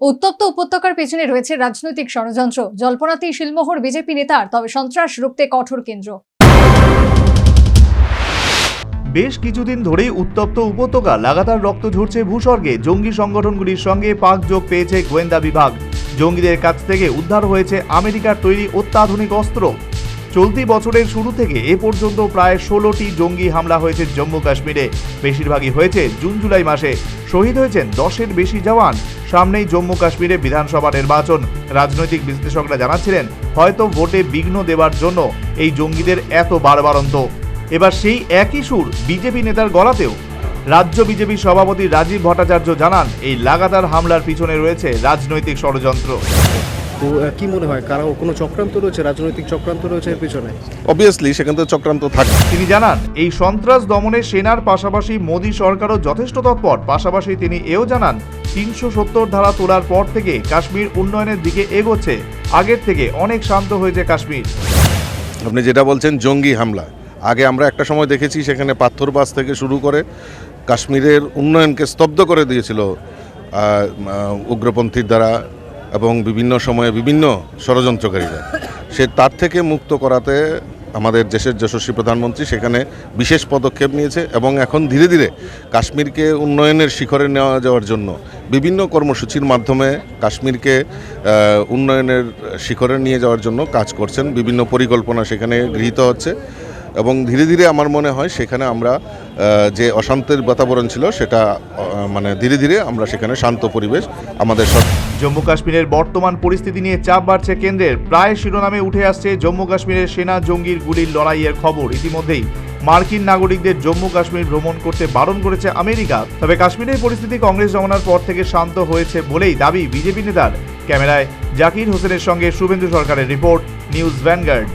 উত্তপ্ত উপত্যকার পেছনে রয়েছে রাজনৈতিক ষড়যন্ত্র। জল্পনাতেই শিলমোহর বিজেপি নেতার, তবে সন্ত্রাস রুখতে কঠোর কেন্দ্র। বেশ কিছুদিন ধরেই উত্তপ্ত উপত্যকা, লাগাতার রক্ত ঝরছে ভূস্বর্গে। জঙ্গি সংগঠনগুলির সঙ্গে পাক যোগ পেয়েছে গোয়েন্দা বিভাগ। জঙ্গিদের কাছ থেকে উদ্ধার হয়েছে আমেরিকার তৈরি অত্যাধুনিক অস্ত্র। চলতি বছরের শুরু থেকে এ পর্যন্ত প্রায় ষোলোটি জঙ্গি হামলা হয়েছে জম্মু কাশ্মীরে। বেশিরভাগই হয়েছে জুন জুলাই মাসে। শহীদ হয়েছেন দশের বেশি জওয়ান। সামনেই জম্মু কাশ্মীরে বিধানসভা নির্বাচন। রাজনৈতিক বিশ্লেষকরা জানাচ্ছিলেন, হয়তো ভোটে বিঘ্ন দেওয়ার জন্য এই জঙ্গিদের এত বারবারন্ত। এবার সেই একই সুর বিজেপি নেতার গলাতেও। রাজ্য বিজেপি সভাপতি রাজীব ভট্টাচার্য জানান, এই লাগাতার হামলার পিছনে রয়েছে রাজনৈতিক ষড়যন্ত্র। তো কি মনে হয়? কারও কোনো চক্রান্ত রয়েছে? রাজনৈতিক চক্রান্ত রয়েছে এর পিছনে? অবভিয়াসলি সেখানে তো চক্রান্ত থাকে। তিনি জানান এই সন্ত্রাস দমনে সেনার পাশাপাশি মোদী সরকারও যথেষ্ট তৎপর। পাশাপাশি তিনি এও জানান তিনশো সত্তর ধারা তোলার পর থেকে কাশ্মীর উন্নয়নের দিকে এগোচ্ছে। আগের থেকে অনেক শান্ত হয়েছে কাশ্মীর। আপনি যেটা বলছেন জঙ্গি হামলা। আগে আমরা একটা সময় দেখেছি সেখানে পাথরবাস থেকে শুরু করে কাশ্মীরের উন্নয়নকে স্তব্ধ করে দিয়েছিল উগ্রপন্থীর দ্বারা এবং বিভিন্ন সময়ে বিভিন্ন ষড়যন্ত্রকারীরা। সে তার থেকে মুক্ত করাতে আমাদের দেশের যশস্বী প্রধানমন্ত্রী সেখানে বিশেষ পদক্ষেপ নিয়েছে এবং এখন ধীরে ধীরে কাশ্মীরকে উন্নয়নের শিখরে নেওয়া যাওয়ার জন্য বিভিন্ন কর্মসূচির মাধ্যমে কাশ্মীরকে উন্নয়নের শিখরে নিয়ে যাওয়ার জন্য কাজ করছেন। বিভিন্ন পরিকল্পনা সেখানে গৃহীত হচ্ছে। এবং ধীরে ধীরে আমার মনে হয় সেখানে আমরা যে অশান্তির বাতাবরণ ছিল সেটা মানে ধীরে ধীরে আমরা সেখানে শান্ত পরিবেশ আমাদের সব জম্মু কাশ্মীরের বর্তমান পরিস্থিতি নিয়ে চাপ বাড়ছে কেন্দ্রের। প্রায় শিরোনামে উঠে আসছে জম্মু কাশ্মীরের সেনা জঙ্গির গুলির লড়াইয়ের খবর। ইতিমধ্যেই মার্কিন নাগরিকদের জম্মু কাশ্মীর ভ্রমণ করতে বারণ করেছে আমেরিকা। তবে কাশ্মীরের পরিস্থিতি কংগ্রেস জমানার পর থেকে শান্ত হয়েছে বলেই দাবি বিজেপি নেতার। ক্যামেরায় জাকির হোসেনের সঙ্গে শুভেন্দু সরকারের রিপোর্ট, নিউজ ভ্যানগার্ড।